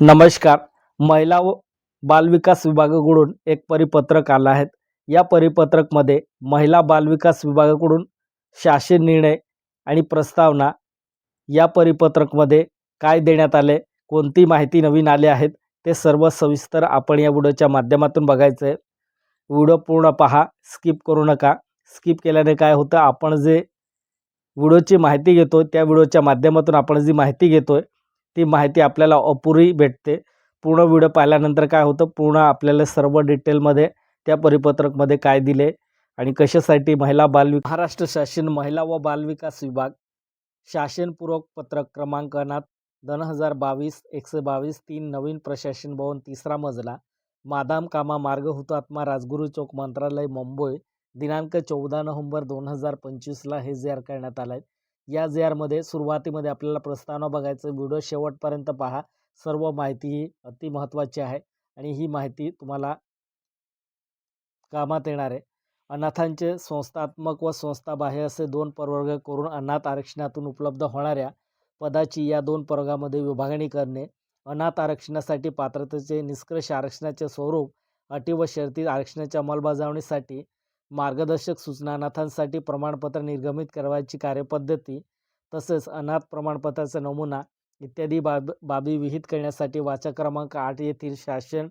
नमस्कार. महिला व बालविकास विभागाकडून एक परिपत्रक आलं आहे. या परिपत्रकमध्ये महिला बालविकास विभागाकडून शासन निर्णय आणि प्रस्तावना या परिपत्रकमध्ये काय देण्यात आले कोणती माहिती नवीन आली आहेत ते सर्व सविस्तर आपण या व्हिडिओच्या माध्यमातून बघायचं आहे. व्हिडिओ पूर्ण पहा स्किप करू नका. स्किप केल्याने काय होतं आपण जे व्हिडिओची माहिती घेतो त्या व्हिडिओच्या माध्यमातून आपण जी माहिती घेतो आहे ती माहिती आपल्याला अपुरी भेटते. पूर्ण व्हिडिओ पाहिल्यानंतर काय होतं पूर्ण आपल्याला सर्व डिटेलमध्ये त्या परिपत्रकमध्ये काय दिले आणि कशासाठी महिला बालविक महाराष्ट्र शासन महिला व बालविकास विभाग शासनपूर्वक पत्रक क्रमांकनात दोन हजार बावीस एकशे बावीस तीन नवीन प्रशासन भवन तिसरा मजला मादाम कामा मार्ग हुतात्मा राजगुरू चौक मंत्रालय मुंबई दिनांक चौदा नोव्हेंबर दोन हजार पंचवीसला हे जाहीर करण्यात आलं आहे या जे आरमध्ये सुरुवातीमध्ये आपल्याला प्रस्तावना बघायचं व्हिडिओ शेवटपर्यंत पहा. सर्व माहिती ही अति महत्त्वाची आहे आणि ही माहिती तुम्हाला कामात येणार आहे. अनाथांचे संस्थात्मक व संस्थाबाह्य असे दोन प्रवर्ग करून अनाथ आरक्षणातून उपलब्ध होणाऱ्या पदाची या दोन प्रवर्गामध्ये विभागणी करणे अनाथ आरक्षणासाठी पात्रतेचे निष्कर्ष आरक्षणाचे स्वरूप अटी व शर्ती आरक्षणाच्या अंमलबजावणीसाठी मार्गदर्शक सूचना अनाथांसाठी प्रमाणपत्र निर्गमित करवायची कार्यपद्धती तसेच अनाथ प्रमाणपत्राचा नमुना इत्यादी बाब बाबी विहित करण्यासाठी वाचा क्रमांक आठ येथील शासन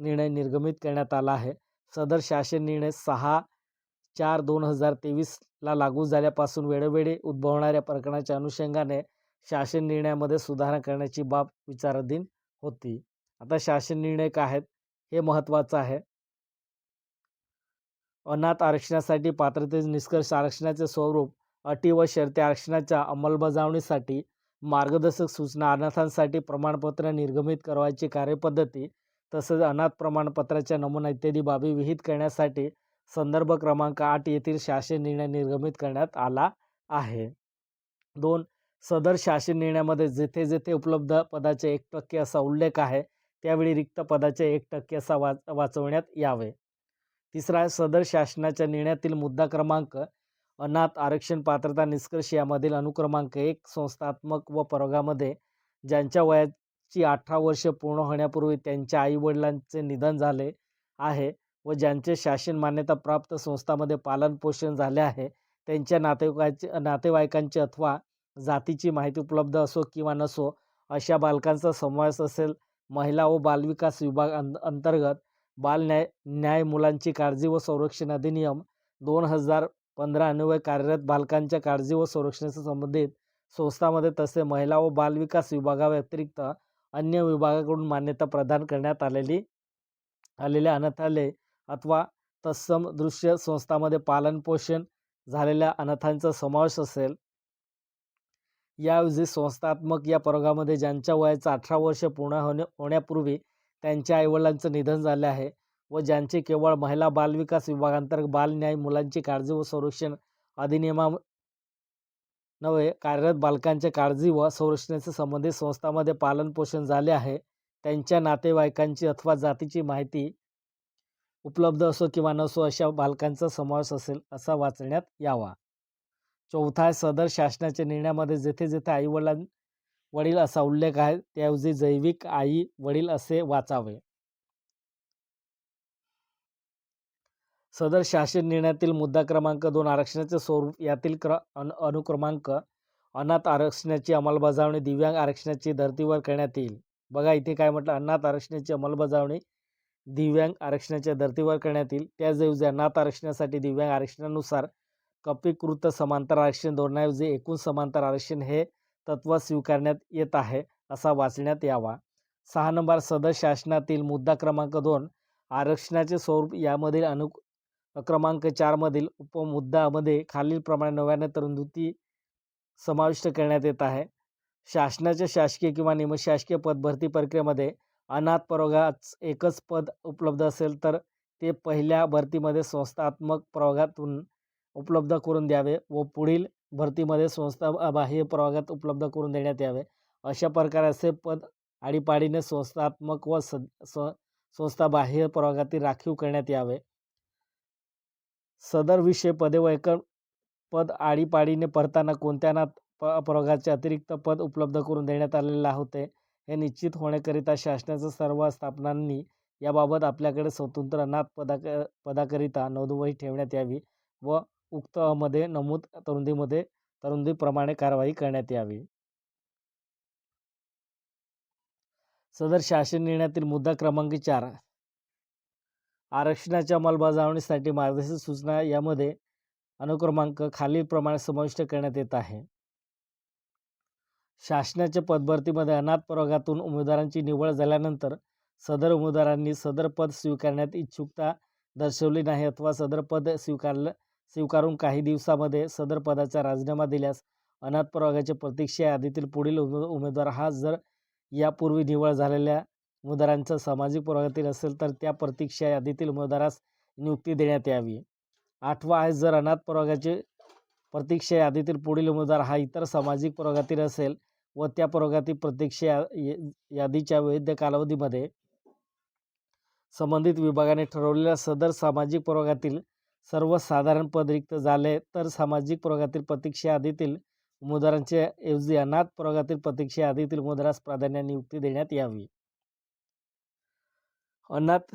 निर्णय निर्गमित करण्यात आला आहे. सदर शासन निर्णय सहा चार दोन हजार तेवीसला लागू झाल्यापासून वेळोवेळी उद्भवणाऱ्या प्रकरणाच्या अनुषंगाने शासन निर्णयामध्ये सुधारणा करण्याची बाब विचाराधीन होती. आता शासन निर्णय काय आहेत हे महत्त्वाचं आहे. अनाथ आरक्षणासाठी पात्रतेचे निष्कर्ष आरक्षणाचे स्वरूप अटी व शर्ती आरक्षणाच्या अंमलबजावणीसाठी मार्गदर्शक सूचना अनाथांसाठी प्रमाणपत्र निर्गमित करवायची कार्यपद्धती तसेच अनाथ प्रमाणपत्राच्या नमुना इत्यादी बाबी विहित करण्यासाठी संदर्भ क्रमांक आठ येथील शासन निर्णय निर्गमित करण्यात आला आहे. दोन सदर शासन निर्णयामध्ये जेथे जेथे उपलब्ध पदाचे एक टक्के असा उल्लेख आहे त्यावेळी रिक्त पदाचे एक टक्के असा वाच वाचवण्यात यावे. तिसरा आहे सदर शासनाच्या निर्णयातील मुद्दा क्रमांक अनाथ आरक्षण पात्रता निष्कर्ष यामधील अनुक्रमांक एक संस्थात्मक व प्रवर्गामध्ये ज्यांच्या वयाची अठरा वर्ष पूर्ण होण्यापूर्वी त्यांच्या आईवडिलांचे निधन झाले आहे व ज्यांचे शासन मान्यता प्राप्त संस्थामध्ये पालनपोषण झाले आहे त्यांच्या नातेवाईकाचे नातेवाईकांची अथवा जातीची माहिती उपलब्ध असो किंवा नसो अशा बालकांचा समावेश असेल महिला व बालविकास विभाग अंतर्गत बाल न्याय न्याय मुलांची काळजी व संरक्षण अधिनियम दोन हजार पंधरा अन्वये कार्यरत बालकांच्या काळजी व संरक्षणाशी संबंधित संस्थांमध्ये तसे महिला व बालविकास विभागाव्यतिरिक्त अन्य विभागाकडून मान्यता प्रदान करण्यात आलेली आलेल्या अनाथालय अथवा तत्सम दृश्य संस्थांमध्ये पालनपोषण झालेल्या अनाथांचा समावेश असेल. याऐवजी संस्थात्मक या प्रवर्गामध्ये ज्यांच्या वयाचं अठरा वर्ष पूर्ण होणे होण्यापूर्वी त्यांच्या आईवडिलांचं निधन झाले आहे व ज्यांचे केवळ महिला बालविकास विभागांतर्गत बाल न्याय मुलांची काळजी व संरक्षण अधिनियमा नव्हे कार्यरत बालकांच्या काळजी व संरक्षणाशी संबंधित संस्थांमध्ये पालनपोषण झाले आहे. त्यांच्या नातेवाईकांची अथवा जातीची माहिती उपलब्ध असो किंवा नसो अशा बालकांचा समावेश असेल असा वाचण्यात यावा. चौथा सदर शासनाच्या निर्णयामध्ये जेथे जेथे आईवडिलां वडील असा उल्लेख आहे त्याऐवजी जैविक आई वडील असे वाचावे. सदर शासन निर्णयातील मुद्दा क्रमांक दोन आरक्षणाचे स्वरूप यातील क्र अन अनुक्रमांक अनाथ आरक्षणाची अंमलबजावणी दिव्यांग आरक्षणाची धर्तीवर करण्यात येईल. बघा इथे काय म्हटलं अनाथ आरक्षणाची अंमलबजावणी दिव्यांग आरक्षणाच्या धर्तीवर करण्यात येईल. त्याचऐवजी अनाथ आरक्षणासाठी दिव्यांग आरक्षणानुसार कपीकृत समांतर आरक्षण धोरणाऐवजी एकूण समांतर आरक्षण हे तत्व स्वीकारण्यात येत आहे असा वाचण्यात यावा. सहा नंबर सदर शासनातील मुद्दा क्रमांक दोन आरक्षणाचे स्वरूप यामधील अनु क्रमांक चारमधील उपमुद्दामध्ये खालीलप्रमाणे नव्याने तरंदुती समाविष्ट करण्यात येत आहे. शासनाच्या शासकीय किंवा निमशासकीय पद भरती प्रक्रियेमध्ये अनाथ प्रवर्गात एकच पद उपलब्ध असेल तर ते पहिल्या भरतीमध्ये संस्थात्मक प्रवर्गातून उपलब्ध करून द्यावे व पुढील भरतीमध्ये संस्था बाह्य प्रवर्गात उपलब्ध करून देण्यात यावे. अशा प्रकारे असे पद आडीपाडीने संस्थात्मक व सद संस्था बाह्य प्रवर्गातील राखीव करण्यात यावे. सदर विषय पदे व पद आडीपाडीने पडताना कोणत्या ना प प्रवर्गाचे अतिरिक्त पद उपलब्ध करून देण्यात आलेले होते हे निश्चित होण्याकरिता शासनाच्या सर्व स्थापनांनी याबाबत आपल्याकडे स्वतंत्र अनाथ पदाक पदाकरिता नोंदवही ठेवण्यात यावी व उक्तमध्ये नमूद तरुंदीमध्ये तरुंदीप्रमाणे कारवाई करण्यात यावी. सदर शासन निर्णयातील मुद्दा क्रमांक चार. आरक्षणाच्या अंमलबजावणीसाठी मार्गदर्शक सूचना यामध्ये अनुक्रमांक खालीलप्रमाणे समाविष्ट करण्यात येत आहे. शासनाच्या पदभरतीमध्ये अनाथ प्रवर्गातून उमेदवारांची निवड झाल्यानंतर सदर उमेदवारांनी सदर पद स्वीकारण्यात इच्छुकता दर्शवली नाही अथवा सदर पद स्वीकारलं स्वीकारून काही दिवसामध्ये सदर पदाचा राजीनामा दिल्यास अनाथ प्रवर्गाच्या प्रतीक्षा यादीतील पुढील उमे उमेदवार हा जर यापूर्वी निवड झालेल्या उमेदवारांचा सामाजिक प्रवर्गातील असेल तर त्या प्रतीक्षा यादीतील उमेदवारास नियुक्ती देण्यात यावी. आठवा आहे जर अनाथ प्रवर्गाचे प्रतीक्षा यादीतील पुढील उमेदवार हा इतर सामाजिक प्रवर्गातील असेल व त्या प्रवर्गातील प्रतीक्षा या यादीच्या वैध कालावधीमध्ये संबंधित विभागाने ठरवलेल्या सदर सामाजिक प्रवर्गातील सर्वसाधारण पद रिक्त झाले तर सामाजिक प्रयोगातील प्रतीक्षा यादीतील उमेदवारांच्या ऐवजी अनाथ प्रयोगातील प्रतीक्षा यादीतील उमेदवारास प्राधान्य नियुक्ती देण्यात यावी. अनाथ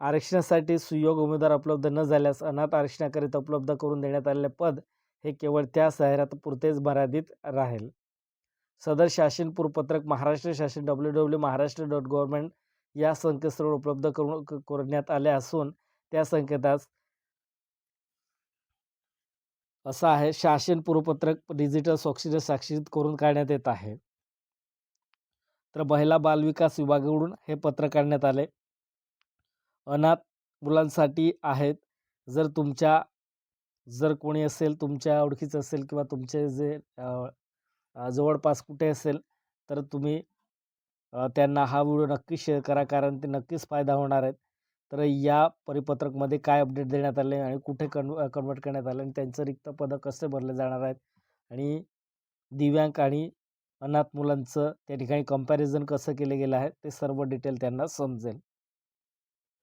आरक्षणासाठी सुयोग उमेदवार उपलब्ध न झाल्यास अनाथ आरक्षणाकरिता उपलब्ध करून देण्यात आलेले पद हे केवळ त्या जाहिरातीपुरतेच मर्यादित राहील. सदर शासन पूरपत्रक महाराष्ट्र शासन W W Maharashtra dot government या संकेतस्थळावर उपलब्ध करून करण्यात आले असून त्या संकेतास असं आहे शासन पूर्वपत्रक डिजिटल स्वाक्षरी साक्षरित करून काढण्यात येत आहे. तर महिला बालविकास विभागाकडून हे पत्र काढण्यात आले. अनाथ मुलांसाठी आहेत. जर तुमच्या जर कोणी असेल तुमच्या ओळखीचं असेल किंवा तुमचे जे जवळपास कुठे असेल तर तुम्ही त्यांना हा व्हिडिओ नक्कीच शेअर करा. कारण ते नक्कीच फायदा होणार आहेत. तर या परिपत्रकमध्ये काय अपडेट देण्यात आले आणि कुठे कन्व कन्वर्ट करण्यात आले आणि त्यांचं रिक्त पदं कसे भरले जाणार आहेत? आणि दिव्यांग आणि अनाथ मुलांचं त्या ठिकाणी कंपॅरिझन कसं केलं गेलं आहे? ते सर्व डिटेल त्यांना समजेल.